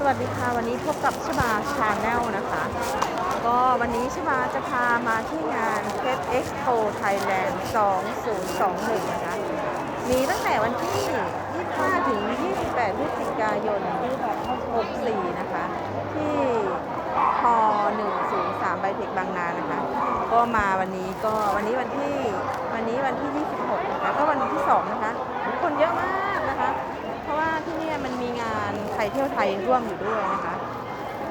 สวัสดีค่ะวันนี้พบกับชบาชาแนลนะคะ ก็วันนี้ชบาจะพามาที่งานเพชรเอ็กซ์โปไทยแลนด์2021 นะคะ มีตั้งแต่วันที่ 25 ถึง 28 พฤศจิกายน 64 นะคะ ที่ฮ103 ไบเทคบางนานะคะ ก็มาวันนี้ก็วันนี้วันที่วันนี้วันที่ 26 นะคะก็วันที่ 2 นะคะ คนเยอะมาก เที่ยวไทยร่วมอยู่ด้วยนะคะ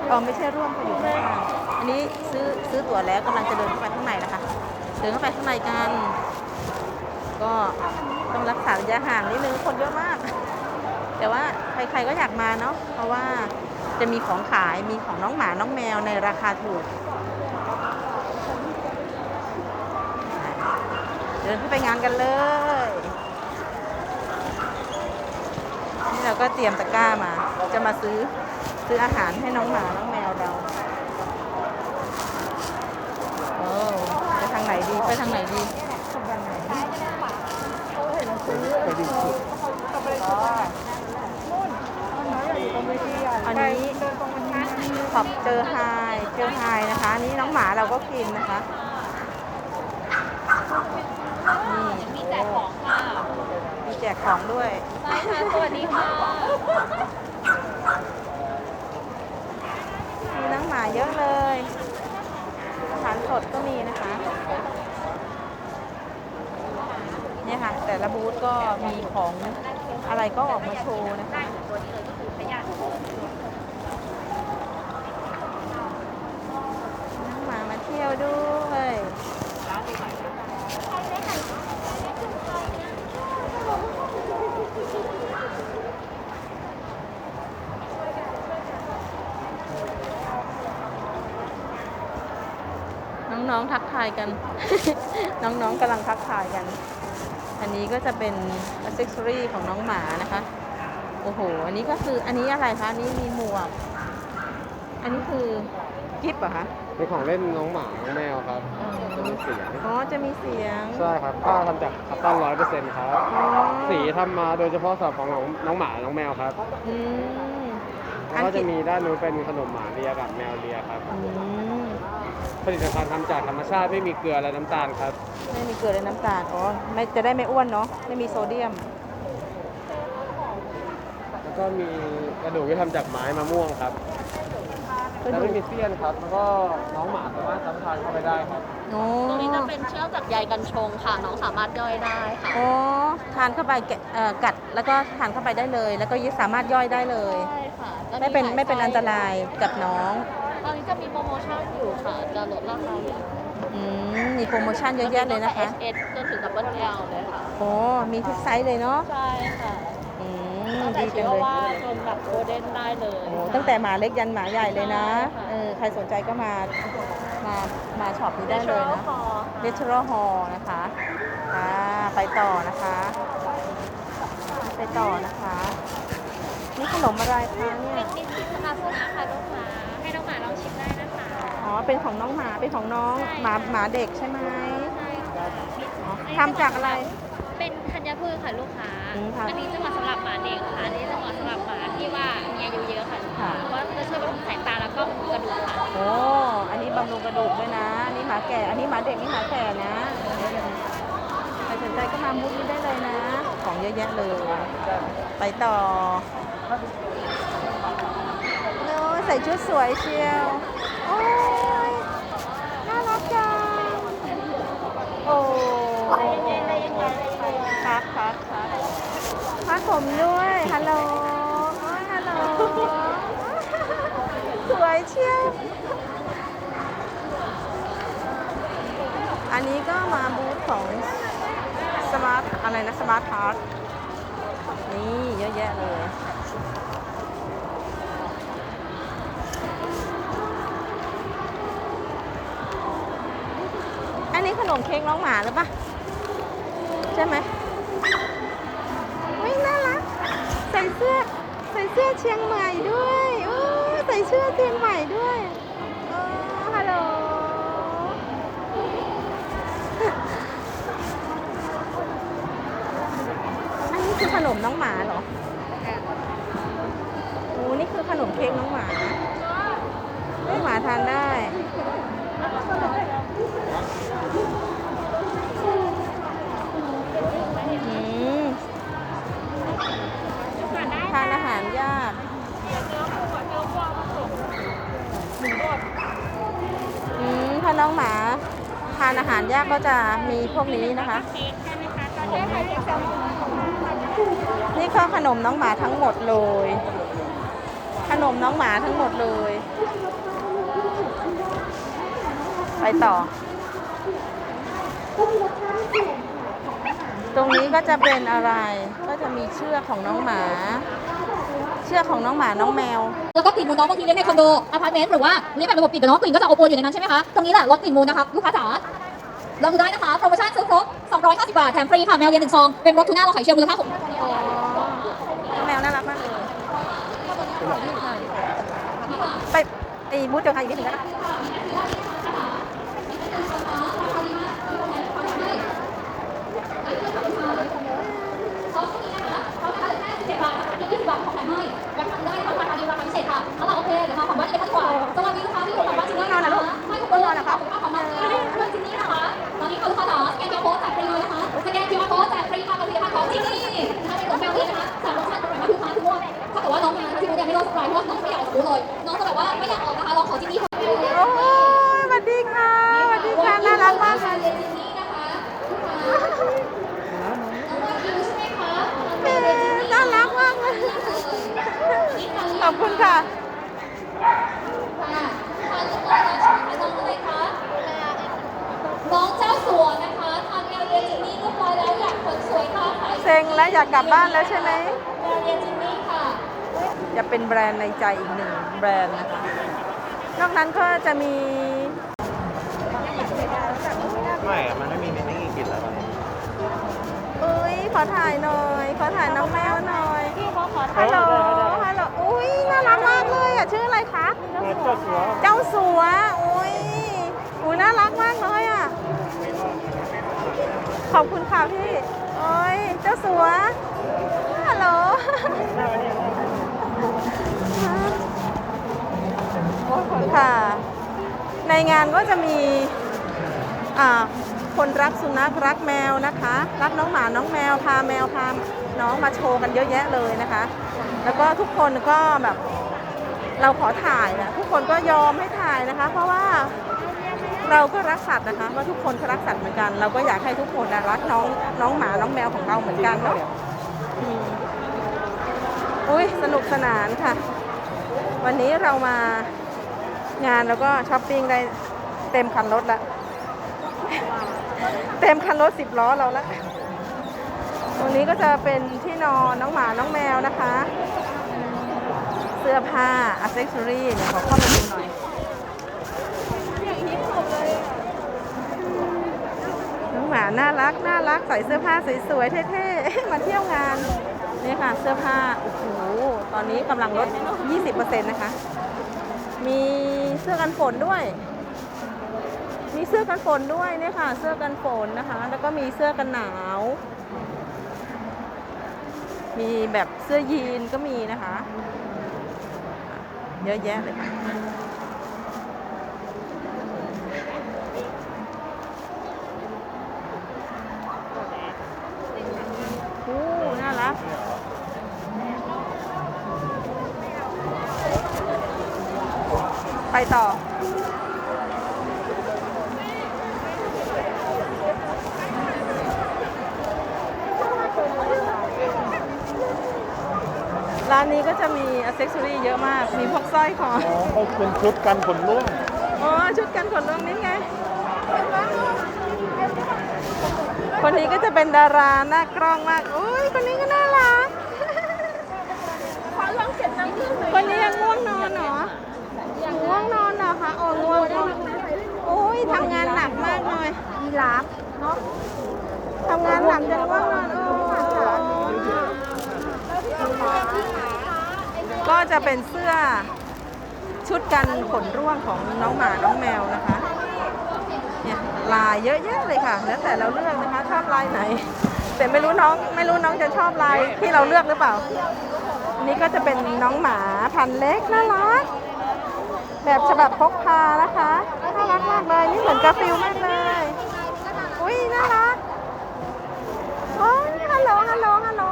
เออไม่ใช่ร่วมค่ะอยู่ข้างๆอันนี้ซื้อซื้อตั๋วแล้วกำลังจะเดินเข้าไปข้างในนะคะ เดินเข้าไปข้างในกัน ก็ต้องรักษาระยะห่างนิดนึงคนเยอะมาก แต่ว่าใครๆก็อยากมาเนาะเพราะว่าจะมีของขายมีของน้องหมาน้องแมวในราคาถูก เดินเข้าไปงานกันเลยนี่เราก็เตรียมตะกร้ามา จะมาซื้อซื้ออาหารให้น้องหมา น้องแมวเราโอ้ไปทางไหนดี ไปทางไหนดี ไปดูสุดอันนี้ขอบเจอไฮเจอไฮนะคะอันนี้น้องหมาเราก็กินนะคะนี่มีแจกของค่ะมีแจกของด้วยใช่ค่ะสวัสดีค่ะ มีน้องหมา เยอะเลย อาหารสดก็มีนะคะ เนี่ยค่ะ แต่ละบูธก็มีของอะไรก็ออกมาโชว์นะคะตัวนี้เลยก็คือขยะ น้องหมามาเที่ยวด้วย น้องๆ ทักทายกัน น้องๆกำลังทักทายกัน อันนี้ก็จะเป็นอ c เซ s ซอรีของน้องหมานะคะ โอ้โห อันนี้ก็คืออันนี้อะไรคะอันนี้มีหมวก อันนี้คือกิฟต์เหรอคะ เป็นของเล่นน้องหมา น้องแมวครับอ๋อ จะมีเสียงอ๋อ จะมีเสียง ใช่ครับผ้าทำจากคัตตอนร้อยเปอร์เซ็นต์ครับ อ๋อสีทำมาโดยเฉพาะสำหรับของน้องน้องหมา น้องแมวครับ อืม แล้วก็จะมีด้านนู้นเป็นขนมหมาเลียกับแมวเลียครับ อืม ผลิตภัณฑ์ทำจากธรรมชาติไม่มีเกลือและน้ำตาลครับ ไม่มีเกลือและน้ำตาล อ๋อ ไม่จะได้ไม่อ้วนเนาะ ไม่มีโซเดียม แล้วก็มีกระดูกที่ทำจากไม้มะม่วงครับกระแล้วดูไม่กมีเสี้ยนครับ แล้วก็น้องหมาสามารถรับประทานเข้าไปได้ครับ โอ้ตัวนี้จะเป็นเชือกจากใยกัญชงค่ะ น้องสามารถย่อยได้ค่ะโอ้ทานเข้าไปแกะเอ่อกัด แล้วก็ทานเข้าไปได้เลย แล้วก็ยึดสามารถย่อยได้เลย ใช่ค่ะจะไม่เป็นหลายไม่เป็นอันตรายกับน้องต อนนี้จะมีโปรโมชั่นอยู่ค่ะ จะลดราคาอยู่อืมมีโปรโมชั่นเยอะแยะเลยนะคะ ตั้งแต่ HS จนถึงดับเบิล L เลยค่ะ โอ้มีทุกไซส์เลยเนาะใช่ค่ะอืมตั้งแต่ดีชิจังวาเลยว่าจนแบบโกลเด้นได้เลยโอ้ตั้งแต่หมาเล็กยันหมาใหญ่เลยนะใช่ค่ะเออใครสนใจก็มามามาช็อปนี้ได้ได้เลเลยยนะนะเ a เ u อร์ฮอลนะคะอ่าไปต่อนะคะ ไปต่อนะคะ นี่ขนมอะไรคะเนี่ย เป็นนิสิตสมาสนะค่ะลูก อ๋อ เป็นของน้องหมา เป็นของน้องใช่หมาหมาเด็กใช่ไหมใช่ค่ะอ๋อทำจากอะไร เป็นธัญพืชค่ะลูกค้า อืมค่ะอันนี้จะเหมาะสำหรับหมาเด็กค่ะ อันนี้จะเหมาะสำหรับหมาที่ว่ามีอายุเยอะค่ะลูกค้าค่ะ เพราะจะช่วยบำรุงสายตาแล้วก็บำรุงกระดูกค่ะ โอ้ อันนี้บำรุงกระดูกด้วยนะ อันนี้หมาแก่ อันนี้หมาเด็ก นี่หมาแก่นะใครสนใจก็มามุกนี้ได้เลยนะ ของเยอะแยะเลย ไปต่อโน้ใส่ชุดสวยเชียว โอ้ย น่ารักจัง โอ้ครับครับครับพัด ผมด้วย ฮัลโหลฮัลโหลสวยเชียว อันนี้ก็มาบูธของสมาร์ทอะไรนะสมาร์ทฮาร์ดนี่เยอะแยะเลยอันนี้ขนมเค้กน้องหมาหรือปะใช่ไหมน่ารัก ใส่เสื้อใส่เสื้อเชียงใหม่ด้วยโอ้ใส่เสื้อเชียงใหม่ด้วยโอ้ฮัลโหลอันนี้คือขนมน้องหมาเหรอโอ้นี่คือขนมเค้กน้องหมาน้องหมาทานได้านอาหารยากอืมถ้าน้องหมาทานอาหารยากก็จะมีพวกนี้นะคะ นี่ก็ขนมน้องหมาทั้งหมดเลย ขนมน้องหมาทั้งหมดเลย ไปต่อ ตรงนี้ก็จะเป็นอะไร ก็จะมีเชือกของน้องหมา เชือกของน้องหมาน้องแมว แล้วก็กลิ่นมูลน้องบางทีเลี้ยงในคอนโดอพาร์ตเมนต์หรือว่าเลี้ยงแบบระบบปิดแต่น้องกลิ่นก็จะอบอวนอยู่ในนั้นใช่ไหมคะ ตรงนี้แหละลดกลิ่นมูลนะครับลูกค้าจ๋าลองดูได้นะคะโปรโมชั่นซื้อครบ250 บาทแถมฟรีค่ะแมวเรียนหนึ่งซองเป็นรสทูน่าเราไข่เชียวมูลค่า6อ๋อแมวน่ารักมากเลย ไปไอ้บูธเจ้าค่ะอีกนิดหนึ่งนะคะ ถ้าเกิดว่าน้องมาที่นี่ไม่รอดสปายเพราะว่าน้องไม่อยากออกรู้เลย น้องจะแบบว่าไม่อยากออกนะคะลองขอจินนี่ค่ะโอ้ยสวัสดีค่ะสวัสดีค่ะน่ารักมากเลยเรียนจินนี่นะคะลูกค้าน้องว่าคิวใช่ไหมคะแม่น่ารักมากเลยขอบคุณค่ะค่ะทานเรียบร้อยแล้วใช่ไหมคะน้องอะไรคะน้องเจ้าสัวนะคะทานแมวเรียนจินนี่เรียบร้อยแล้วอยากขนสวยค่ะเซ็งแล้วอยากกลับบ้านแล้วใช่ไหม จะเป็นแบรนด์ในใจอีกหนึ่งแบรนด์นะคะ นอกนั้นก็จะมีไม่อะมันไม่มีไม่มีกลิ่นแล้วตอนนี้อุ้ยขอถ่ายหน่อย ขอถ่ายน้องแมวหน่อย พี่เขาขอฮัลโหลได้ได้ได้ฮัลโหล อุ้ยน่ารักมากเลยอะ ชื่ออะไรคะ เจ้าสัวเจ้าสัว อุ้ยอุ้ยน่ารักมากเลยอะ ขอบคุณค่ะพี่ โอ้ย เจ้าสัวฮัลโหล ค่ะ ในงานก็จะมีคนรักสุนัขรักแมวนะคะ รักน้องหมาน้องแมวพาแมวพาน้องมาโชว์กันเยอะแยะเลยนะคะ แล้วก็ทุกคนก็แบบเราขอถ่ายนะทุกคนก็ยอมให้ถ่ายนะคะ เพราะว่าเราก็รักสัตว์นะคะว่าทุกคนก็รักสัตว์เหมือนกัน เราก็อยากให้ทุกคนนะรักน้องน้องหมาน้องแมวของเราเหมือนกันเนาะอุ้ยสนุกสนานค่ะ วันนี้เรามา งานแล้วก็ช้อปปิ้งได้เต็มคันรถละ เต็มคันรถสิบล้อเราละ ตรงนี้ก็จะเป็นที่นอนน้องหมาน้องแมวนะคะ เสื้อผ้าอัซเซสซอรี่เดี๋ยวขอเข้าไปดูหน่อยน้องหมาน่ารักน่ารักใส่เสื้อผ้าสวยๆเท่ๆมาเที่ยวงานนี่ค่ะเสื้อผ้าโอ้โหตอนนี้กำลังลด 20%นะคะ มี เสื้อกันฝนด้วย มีเสื้อกันฝนด้วยเนี่ยค่ะ เสื้อกันฝนนะคะ แล้วก็มีเสื้อกันหนาว มีแบบเสื้อยีนก็มีนะคะ เยอะแยะเลยค่ะโอ้น่ารัก ไปต่อ ร้านนี้ก็จะมีอ c เซ s ซอรี่เยอะมาก มีพวก สร้อยคออ๋อเขาเป็นชุดกันขนร่วงอ๋อชุดกันขนร่วงนี่ไง คนนี้ก็จะเป็นดาราหน้ากล้องมากอุ้ยคนนี้ก็น่ารัก ขอลองเก็บน้ำผึ้งคนนี้ยังง่วงนอนเหรอง่วงนอนเหรอคะโอ้ง่วงง่วงโอ้ยทำงานหนักมากเลยมีลาบเนาะทำงานหนักจนง่วงนอนโอ้ ก็จะเป็นเสื้อชุดกันขนร่วงของน้องหมาน้องแมวนะคะเนี่ยลายเยอะแยะเลยค่ะ แล้วแต่เราเลือกนะคะชอบลายไหน แต่ไม่รู้น้องไม่รู้น้องจะชอบลายที่เราเลือกหรือเปล่าอืนี่ก็จะเป็นน้องหมาพันเล็กน่ารักแบบฉบับพกพานะคะน่ารักมากเลยนี่เหมือนกาฟิลมากเลย อุ้ยน่ารักโอ้ยฮัลโหลฮัลโหล ฮัลโหล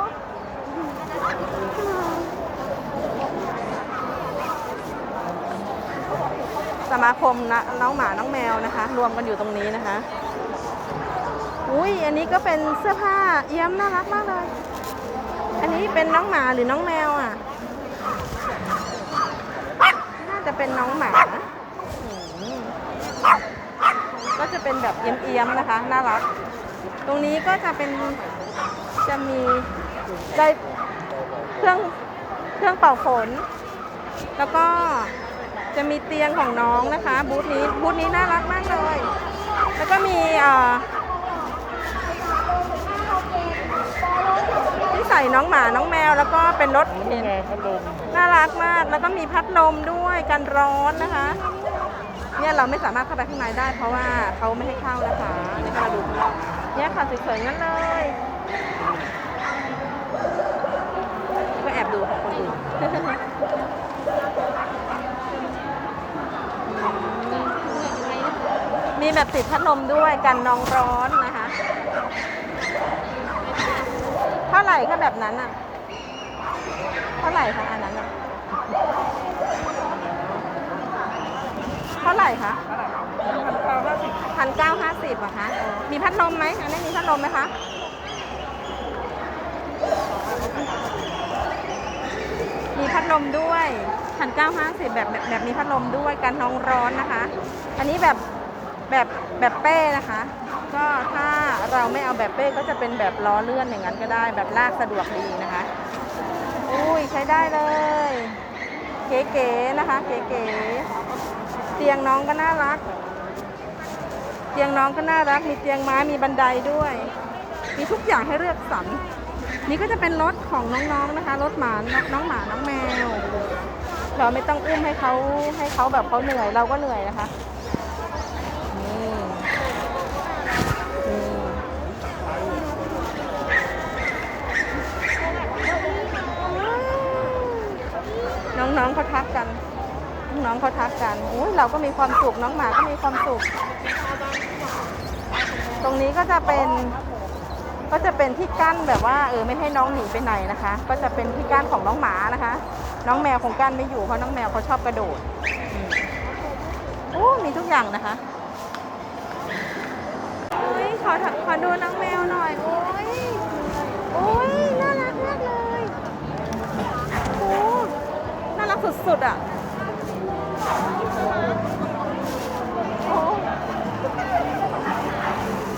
ส มาคมนะน้องหมาน้องแมวนะคะ รวมกันอยู่ตรงนี้นะคะ อุ้ยอันนี้ก็เป็นเสื้อผ้าเอี้ยมน่ารักมากเลย อันนี้เป็นน้องหมาหรือน้องแมวอะ น่าจะเป็นน้องหมา ก็จะเป็นแบบเอี้ยมๆนะคะ น่ารัก ตรงนี้ก็จะเป็นจะมีได้เครื่องเครื่องเป่าฝน แล้วก็ จะมีเตียงของน้องนะคะ บูธนี้บูธนี้น่ารักมากเลย แล้วก็มีอ่าที่ใส่น้องหมาน้องแมว แล้วก็เป็นรถเข็นไงพัดลมน่ารักมากแล้วก็มีพัดลมด้วยกันร้อนนะคะ เนี่ยเราไม่สามารถเข้าไปข้างในได้ เพราะว่าเขาไม่ให้เข้านะคะนี่ก็มาดูข้างนอกเนี่ยค่ะสวยๆงั้นเลยก็แอบดูของคนอื่น มีแบบติดพัดลมด้วยกันนองร้อนนะคะ เท่าไหร่คะแบบนั้นอะ เท่าไหร่คะอันนั้นอะ เท่าไหร่คะพันเก้าห้าสิบอะคะ มีพัดลมไหมอันนี้มีพัดลมไหมคะมีพัดลมด้วยพันเก้าห้าสิบแบบแบบแบบมีพัดลมด้วยกันน้องร้อนนะคะ อันนี้แบบ แบบแบบเป้นะคะ ก็ถ้าเราไม่เอาแบบเป้ก็จะเป็นแบบล้อเลื่อนอย่างนั้นก็ได้ แบบลากสะดวกดีนะคะ อุ้ยใช้ได้เลย เก๋ๆนะคะ เก๋ๆเตียงน้องก็น่ารัก เตียงน้องก็น่ารัก มีเตียงไม้มีบันไดด้วย มีทุกอย่างให้เลือกสรรนี่ก็จะเป็นรถของน้องๆนะคะรถหมาน้องหมาน้องแมว เราไม่ต้องอุ้มให้เขาให้เขาแบบเขาเหนื่อยเราก็เหนื่อยนะคะ องๆเขาทักกันอุ้ยเราก็มีความสุขน้องหมาก็มีความสุข ตรงนี้ก็จะเป็นก็จะเป็นที่กั้นแบบว่าเออไม่ให้น้องหนีไปไหนนะคะ ก็จะเป็นที่กั้นของน้องหมานะคะ น้องแมวคงกั้นไม่อยู่เพราะน้องแมวเขาชอบกระโดดโอ้มีทุกอย่างนะคะอุ้ยขอขอดูน้องแมวหน่อยโอ้ยโอ้ยน่ารักมากเลยโอ้น่ารักสุดๆอะ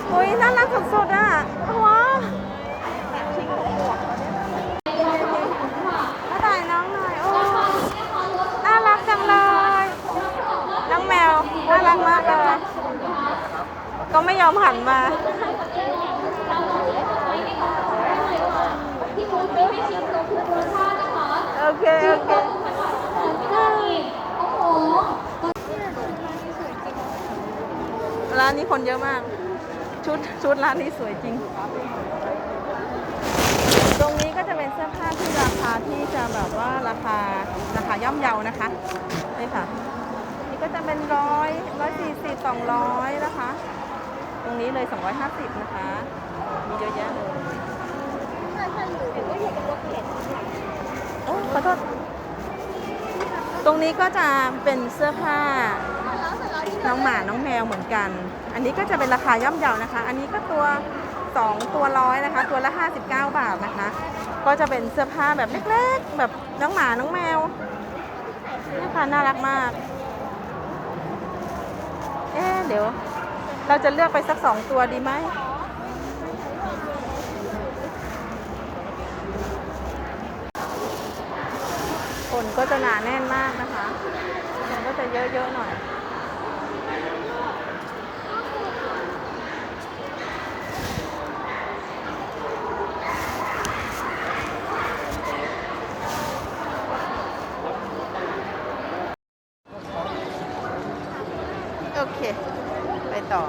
โอ้ยน่ารักสุดๆอะ ว้าวมาถ่ายน้องหน่อย โอ้น่ารักจังเลย น้องแมว น่ารักมากเลย ก็ไม่ยอมหันมาโอเค โอเค โอ้โห ร้านนี้คนเยอะมาก ชุดชุดร้านนี้สวยจริง ตรงนี้ก็จะเป็นเสื้อผ้าที่ราคาที่จะแบบว่าราคาราคาย่อมเยานะคะนี่ค่ะ นี่ก็จะเป็นร้อยร้อยสี่สิบสองร้อยนะคะ ตรงนี้เลยสองร้อยห้าสิบนะคะ มีเยอะแยะเลยโอ้ขอโทษ ตรงนี้ก็จะเป็นเสื้อผ้า น้องหมาน้องแมวเหมือนกัน อันนี้ก็จะเป็นราคาย่อมเยานะคะ อันนี้ก็ตัว 2 ตัวร้อยนะคะ ตัวละ 59 บาทนะคะ ก็จะเป็นเสื้อผ้าแบบเล็กๆ แบบน้องหมาน้องแมวนี่ค่ะน่ารักมาก เอ๊เดี๋ยว เราจะเลือกไปสักสองตัวดีไหมคนก็จะหนาแน่นมากนะคะคนก็จะเยอะๆหน่อย ต่อ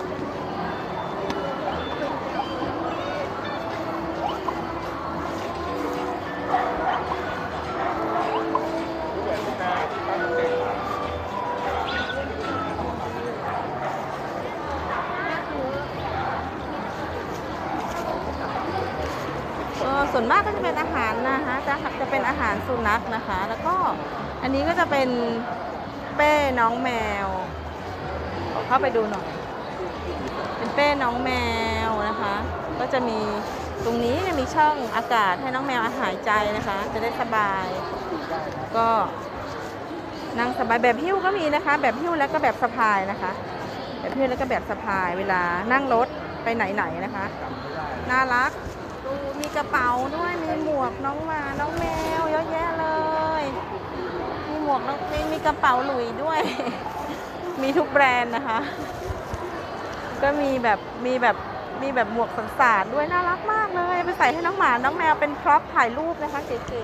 ส่วนมากก็จะเป็นอาหารนะคะจะจะเป็นอาหารสุนัขนะคะ แล้วก็อันนี้ก็จะเป็นเป้น้องแมวเข้าไปดูหน่อย เป็นเป้น้องแมวนะคะ ก็จะมีตรงนี้จะมีช่องอากาศให้น้องแมวหายใจนะคะ จะได้สบาย ก็นั่งสบายแบบหิ้วก็มีนะคะ แบบหิ้วแล้วก็แบบสะพายนะคะ แบบหิ้วแล้วก็แบบสะพายเวลานั่งรถไปไหนๆนะคะ น่ารักดูมีกระเป๋าด้วยมีหมวกน้องมาน้องแมวเยอะแยะเลย มีหมวกน้องมีมีกระเป๋าหลุยด้วย มีทุกแบรนด์นะคะ ก็มีแบบมีแบบมีแบบหมวกสันสาดด้วยน่ารักมากเลย ไปใส่ให้น้องหมา น้องแมวเป็นพร็อพถ่ายรูปนะคะเก๋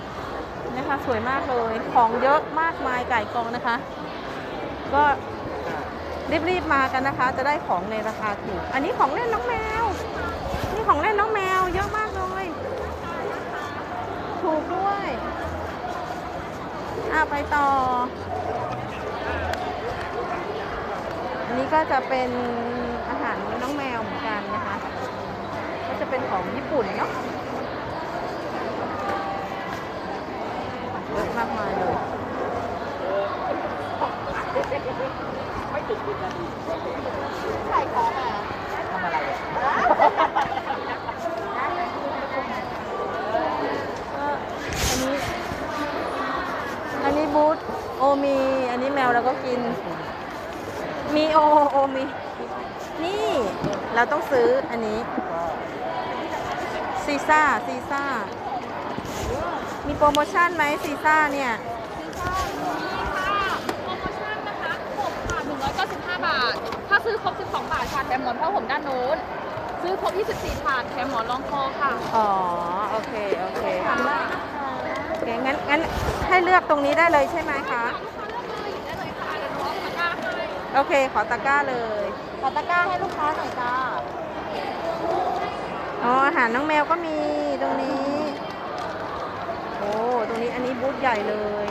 ๆนะคะสวยมากเลย ของเยอะมากมายไก่กองนะคะ ก็รีบๆมากันนะคะ จะได้ของในราคาถูก อันนี้ของเล่นน้องแมว นี่ของเล่นน้องแมวเยอะมากเลย ถูกด้วย อะไปต่อ อั นนี้ก็จะเป็นอาหารน้องแมวเหมือนกันนะคะ ก็จะเป็นของญี่ปุ่นเนาะเยอะมากมายเลยก็อันนี้อันนี้บูธโอมี อันนี้แมวเราก็กิน มีโอโอมี นี่เราต้องซื้ออันนี้ซีซ่าซีซ่า มีโปรโมชั่นไหมซีซ่าเนี่ยค่ะโปรโมชั่นนะคะ6ค่ะ195 บาท ถ้าซื้อครบ 12 บาทค่ะแถมหมอนผ้าห่มด้านโน้น ซื้อครบ 24 บาทแถมหมอนรองคอค่ะ อ๋อ โอเค โอเคโอเคงั้นงั้นให้เลือกตรงนี้ได้เลยใช่ไหมคะ โอเค ขอตะกร้าเลย ขอตะกร้าให้ลูกค้าหน่อยจ้า อ๋อ อาหารน้องแมวก็มีตรงนี้ โอ้ ตรงนี้อันนี้บูธใหญ่เลย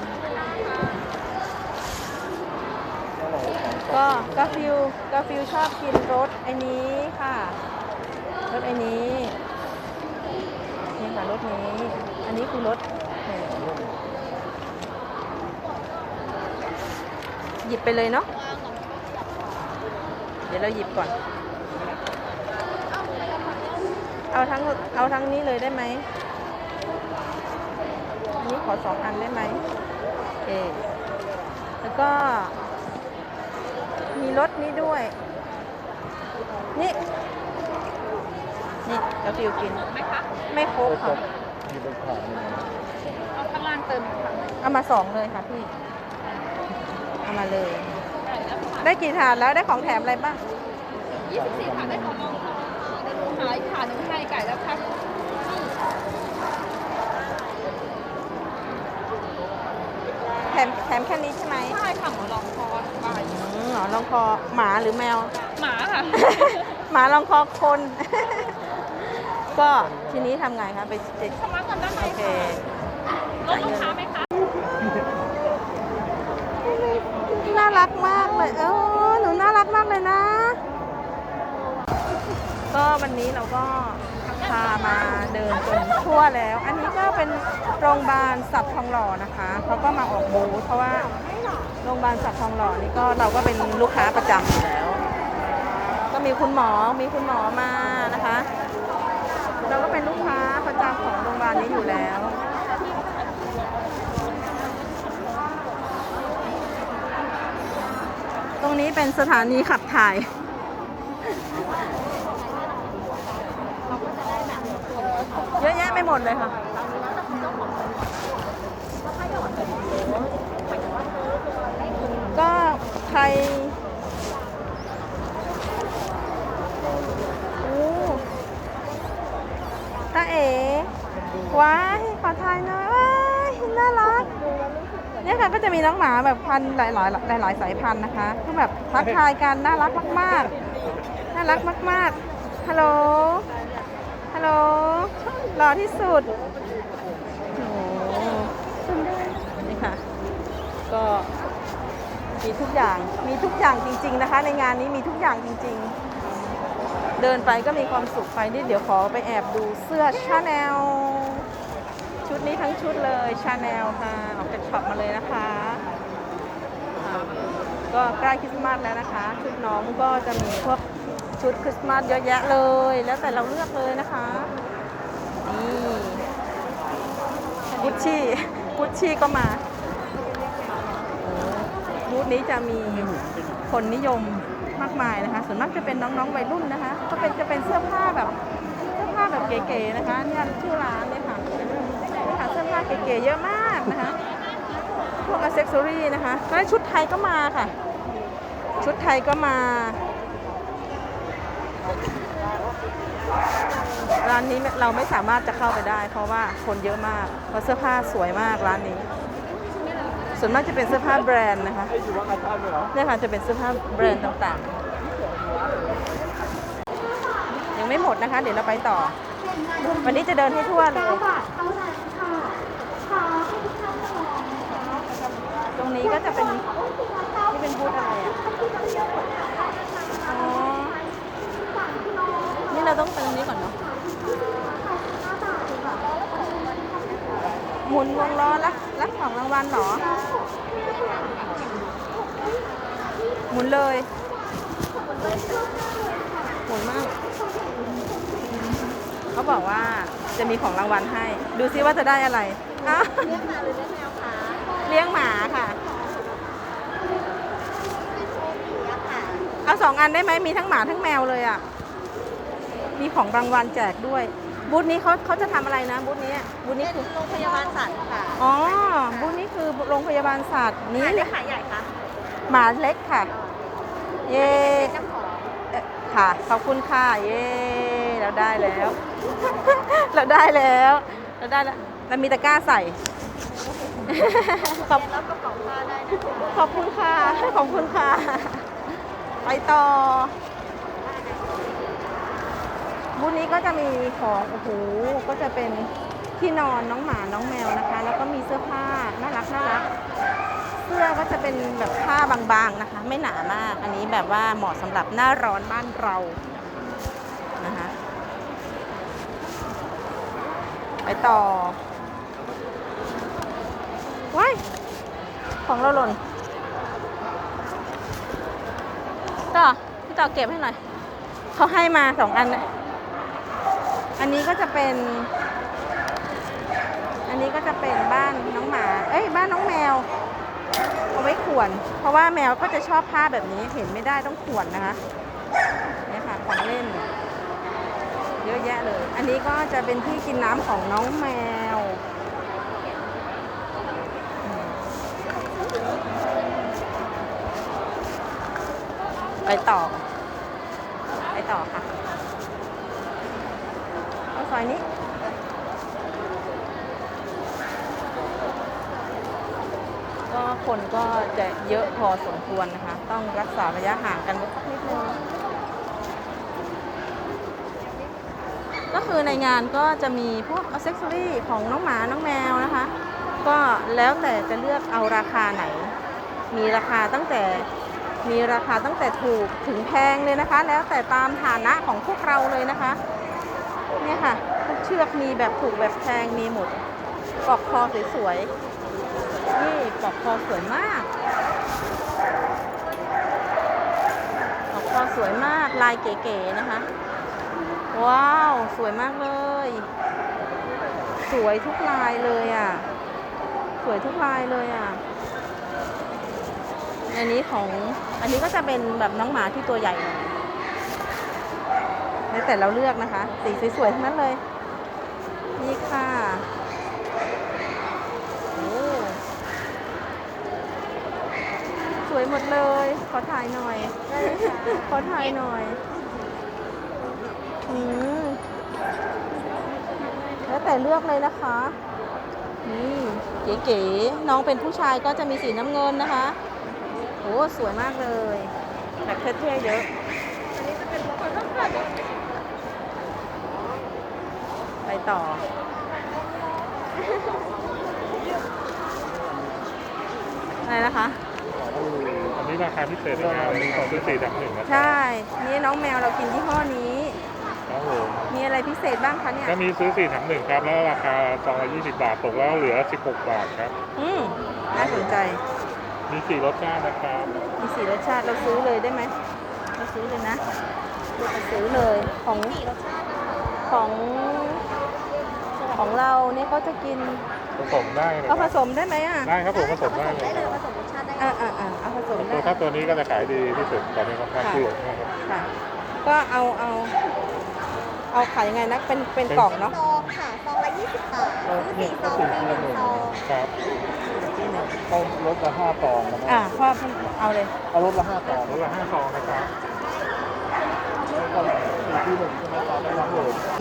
ก็กาฟิวกาฟิวชอบกินรสไอ้นี้ค่ะ รสไอ้นี้ นี่ค่ะรสนี้ อันนี้คือรสเนี่ยหยิบไปเลยเนาะ เดี๋ยวเราหยิบก่อน เอาทั้งเอาทั้งนี้เลยได้ไหมอันนี้ขอสองอันได้ไหมโอเค แล้วก็ มีรสนี้ด้วย นี่ นี่กาฟิวกินไหมคะไม่ครบค่ะเอาข้างล่างเติมค่ะเอามาสองเลยค่ะพี่ เอามาเลย ได้แล้วค่ะได้กี่ถาดแล้วได้ของแถมอะไรบ้าง 24ค่ะได้ของรองคอเดี๋ยวหนูหาอีกขาหนึ่งให้ไก่แล้วค่ะแถมแถมแค่นี้ใช่ไหมใช่ค่ะหมอนรองคอไปอืมหนอนรองคอหมาหรือแมว หมาค่ะ หมารองคอคน ก็ทีนี้ทำไงคะไปติดชำระเงินด้านในโอเค คะรถลูกค้าไหมคะ น่า รักมากเลยเออหนูน่ารักมากเลยนะ ก็วันนี้เราก็พามาเดินจนทั่วแล้ว อันนี้ก็เป็นโรงพยาบาลสัตว์ทองหล่อนะคะเขาก็มาออกบูธเพราะว่าโรงพยาบาลสัตว์ทองหล่อนี่ก็เราก็เป็นลูกค้าประจำอยู่แล้ว ก็มีคุณหมอมีคุณหมอมานะคะ เราก็เป็นลูกค้าประจำของโรงพยาบาลนี้อยู่แล้ว ต รงนี้เป็นสถานีขับถ่าย เยอะแยะไม่หมดเลยค่ะ ก็ใครโอ้ตาเอ๋ว้ายขอทายหน่อยว้ายน่ารัก เนี่ยค่ะ แบบพันหลายหลายหลายสายพันธุ์นะคะคือแบบทักทายกันน่ารักมาก ๆ น่ารักมากๆฮัลโหลฮัลโหลหล่อที่สุดโอ้โหนี่ค่ะ ก็มีทุกอย่างมีทุกอย่างจริง ๆนะคะ ในงานนี้มีทุกอย่างจริง ๆ เดินไปก็มีความสุขไปนี่เดี๋ยวขอไปแอบดูเสื้อชาแนลชุดนี้ทั้งชุดเลยชาแนลค่ะ ออกจากช็อปมาเลยนะคะ ก็ใกล้คริสต์มาสแล้วนะคะ ชุดน้องก็จะมีพวกชุดคริสต์มาสเยอะแยะเลย แล้วแต่เราเลือกเลยนะคะนี่กุชชี่กุชชี่ก็มาบูธนี้จะมีคนนิยมมากมายนะคะ ส่วนมากจะเป็นน้องๆวัยรุ่นนะคะ ก็เป็นจะเป็นเสื้อผ้าแบบเสื้อผ้าแบบเก๋ๆนะคะเนี่ยชื่อร้านเนี่ยค่ะนี่ค่ะเสื้อผ้าเก๋ๆเยอะมากนะคะ พวกอ c เซ s ซอรี่นะคะแล้ชุด ยก็มาค่ะ ชุดไทยก็มา ร้านนี้เราไม่สามารถจะเข้าไปได้ เพราะว่าคนเยอะมาก เพราะเสื้อผ้าสวยมากร้านนี้ ส่วนมากจะเป็นเสื้อผ้าแบรนด์นะคะเนี่ยค่ะจะเป็นเสื้อผ้าแบรนด์ต่างๆ ยังไม่หมดนะคะ เดี๋ยวเราไปต่อ วันนี้จะเดินให้ทั่วเลยตรงนี้ก็จะเป็นที่เป็นบูธอะไรอะอ๋อ นี่เรา ต้องไปตรงนี้ก่อนเนาะหมุนวงล้อรับรับของรางวัลเหรอ หมุนเลย หมุนมาก เขาบอกว่าจะมีของรางวัลให้ ดูซิว่าจะได้อะไรเลี้ยงหมาหรือเลี้ยงแมวคะเลี้ยงหมาค่ะเอาสองอันได้ไหมมีทั้งหมาทั้งแมวเลยอะ มีของรางวัลแจกด้วย บูธนี้เขาเขาจะทำอะไรนะ บูธนี้บูธนี้คือ โรงพยาบาลสัตว์ค่ะอ๋อ บูธนี้คือโรงพยาบาลสัตว์นี้ขายเล็กขายใหญ่คะหมาเล็กค่ะ เย่เจ้าของเอ่อค่ะ ขอบคุณค่ะ เย่เราได้แล้ว เราได้แล้ว เราได้แล้วเรามีตะกร้าใส่ ขอบรับกระเป๋าผ้าได้นะคะ ขอบคุณค่ะ ขอบคุณค่ะ ไปต่อ บูธนี้ก็จะมีของโอ้โหก็จะเป็นที่นอนน้องหมาน้องแมวนะคะ แล้วก็มีเสื้อผ้าน่ารักน่ารักเสื้อก็จะเป็นแบบผ้าบางๆนะคะ ไม่หนามากอันนี้แบบว่าเหมาะสำหรับหน้าร้อนบ้านเรานะคะไปต่อว้ายของเราหล่นต่อพี่ต่อเก็บให้หน่อยเขาให้มาสองอันนะ อันนี้ก็จะเป็น อันนี้ก็จะเป็นบ้านน้องหมา เอ้ยบ้านน้องแมว เอาไว้ขวน เพราะว่าแมวก็จะชอบผ้าแบบนี้เห็นไม่ได้ต้องขวนนะคะเนี่ยค่ะของเล่น เยอะแยะเลย อันนี้ก็จะเป็นที่กินน้ำของน้องแมวไปต่อ ไปต่อค่ะ ซอยนี้ก็คนก็จะเยอะพอสมควรนะคะ ต้องรักษาระยะห่างกันสักนิดนึงก็คือในงานก็จะมีพวกอ c เซ s ซอรี่ของน้องหมาน้องแมวนะคะ ก็แล้วแต่จะเลือกเอาราคาไหน มีราคาตั้งแต่มีราคาตั้งแต่ถูกถึงแพงเลยนะคะ แล้วแต่ตามฐานะของพวกเราเลยนะคะ เนี่ยค่ะ ทุกเชือกมีแบบถูกแบบแพงมีหมดปอกคอสวยๆ นี่ปอกคอสวยมากปอกคอสวยมากลายเก๋ๆนะคะ ว้าว สวยมากเลย สวยทุกลายเลยอะ สวยทุกลายเลยอะอันนี้ของอันนี้ก็จะเป็นแบบน้องหมาที่ตัวใหญ่หน่อย แล้วแต่เราเลือกนะคะ สีสวยๆทั้งนั้นเลย นี่ค่ะโอ้สวยหมดเลย ขอถ่ายหน่อย ขอถ่ายหน่อย อืมแล้วแต่เลือกเลยนะคะนี่เก๋ๆ น้องเป็นผู้ชายก็จะมีสีน้ำเงินนะคะ โอ้สวยมากเลยแบบเท่ๆเยอะ ไป ต่อ อะไรนะคะ อันนี้ราคาพิเศษนะครับมีของซื้อสี่แถมหนึ่งนะคใชรับ่นี่น้องแมวเรากินยี่ห้อนี้ ครับผมมีอะไรพิเศษบ้างคะเนี่ย ก็มีซื้อสี่แถมหนึ่งครับ แล้วราคาซองละยี่สิบบาทตกแล้วเหลือสิบหกบาทครับ อืมน่าสนใจ มีสี่รสชาตินะครับ มีสีรสชาติเราซื้อเลยได้ไหมเราซื้อเลยนะเราซื้อเลยของของ ของเราเนี่ยก็จะกินผสมได้นะคเอาผรับสมได้ไหมอะได้ครับผมผสมได้เลยได้เลยผสมรสชาติได้อ่าอ่าอ่าเอาผสมได้ ตัวถ้าตัวนี้ก็จะขายดีที่สุดตอนนี้ค่อนข้างคู่นะครับ ค่ะ ก็เอาเอาเอาขายยังไงนะเป็นเป็น กล่องเนาะซองค่ะซองละ20บาทซื้อสี่ซองฟรีหนึ่งซองครับที่หนึ่งต้มรสละห้าซองนะคอ่ารับพ่อเอาเลยเอารสละห้าซองรสละห้าซองนะครับที่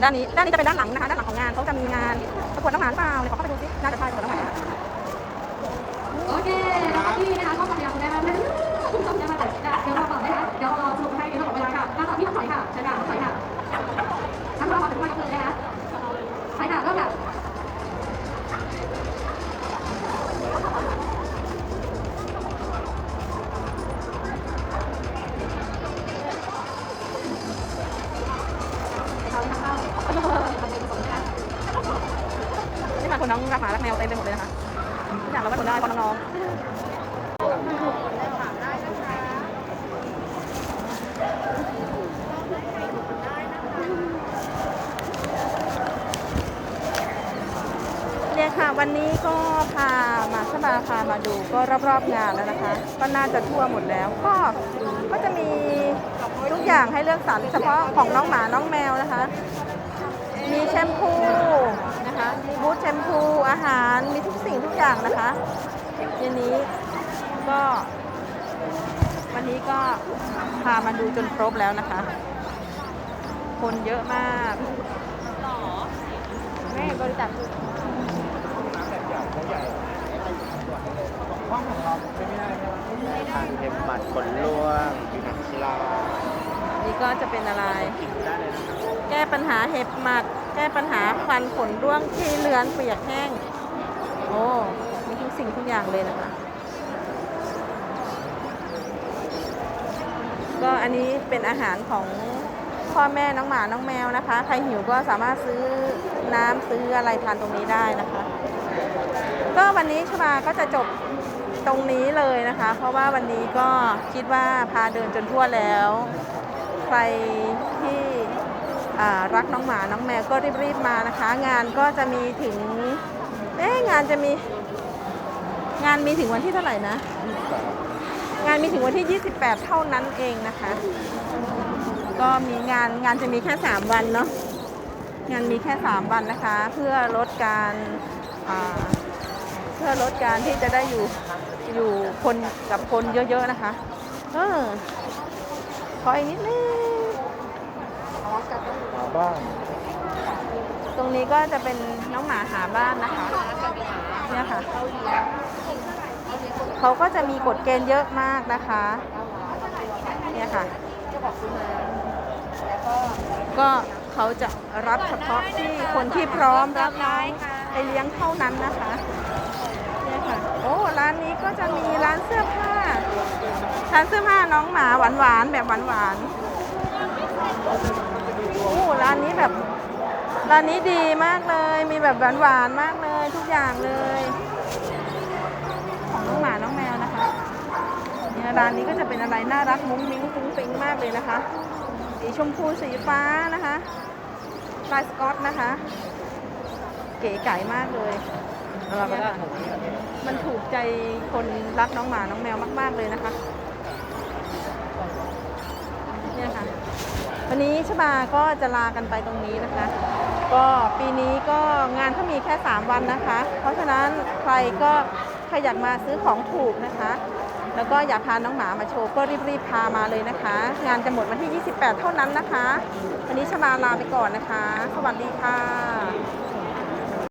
ด้านนี้ด้านนี้จะเป็นด้านหลังนะคะด้านหลังของงานเขาจะมีงานประกวดน้องหมาหรือเปล่าเลยขอเข้าไปดูสิน่าจะใช่ประกวดน้องหมา ก็รอบๆงานแล้วนะคะ ก็น่าจะทั่วหมดแล้ว ก็ก็จะมีทุกอย่างให้เลือกสรรเฉพาะของน้องหมาน้องแมวนะคะ มีแชมพูนะคะมีบูธแชมพูอาหารมีทุกสิ่งทุกอย่างนะคะย็นนี้ก็วันนี้ก็พามาดูจนครบแล้วนะคะ คนเยอะมากแม่บริจาค คือทานเค็มหมัดขนล่วงน้ำชลานี่ก็จะเป็นอะไร ได้เลยนะครับแก้ปัญหาเห็บหมัด แก้ปัญหาควันขนร่วงที่เลือนเปียกแห้ง โอ้มีทุกสิ่งทุกอย่างเลยนะคะ ก็อันนี้เป็นอาหารของพ่อแม่น้องหมาน้องแมวนะคะ ใครหิวก็สามารถซื้อน้ำซื้ออะไรทานตรงนี้ได้นะคะ ก็วันนี้ชบาก็จะจบ ตรงนี้เลยนะคะ เพราะว่าวันนี้ก็คิดว่าพาเดินจนทั่วแล้ว ใครที่รักน้องหมาน้องแมวก็รีบๆมานะคะ งานก็จะมีถึงเอ๊งานจะมี งานมีถึงวันที่เท่าไหร่นะ งานมีถึงวันที่ 28 เท่านั้นเองนะคะ ก็มีงานงานจะมีแค่ 3 วันเนาะงานมีแค่ 3 วันนะคะ เพื่อลดการอ่า เพื่อลดการที่จะได้อยู่อยู่คนกับคนเยอะๆนะคะเออขออีกนิดนึงมาบ้างตรงนี้ก็จะเป็นน้องหมาหาบ้านนะคะเนี่ยค่ะเขาก็จะมีกฎเกณฑ์เยอะมากนะคะเนี่ยค่ะก็เขาจะรับเฉพาะที่คนที่พร้อมรับน้องไปเลี้ยงเท่านั้นนะคะเนี่ยค่ะโอ้ร้านนี้ก็จะมีร้านเสื้อผ้า ร้านเสื้อผ้าน้องหมาหวานๆแบบหวานๆโอ้ร้านนี้แบบ ร้านนี้ดีมากเลย มีแบบหวานๆมากเลยทุกอย่างเลย ของน้องหมาน้องแมวนะคะเนี่ยร้านนี้ก็จะเป็นอะไรน่ารักมุ้งมิ้งฟุ้งฟิ้งมากเลยนะคะ สีชมพูสีฟ้านะคะลายสกอตนะคะ เก๋ไก่มากเลย มันถูกใจคนรักน้องหมาน้องแมวมาก ๆเลยนะคะเนี่ยค่ะ วันนี้ชบาก็จะลากันไปตรงนี้นะคะ ก็ปีนี้ก็งานเขามีแค่ 3 วันนะคะ เพราะฉะนั้นใครก็ใครอยากมาซื้อของถูกนะคะ แล้วก็อยากพาน้องหมามาโชว์ก็รีบๆพามาเลยนะคะ งานจะหมดวันที่ 28 เท่านั้นนะคะ วันนี้ชบาลาไปก่อนนะคะ สวัสดีค่ะ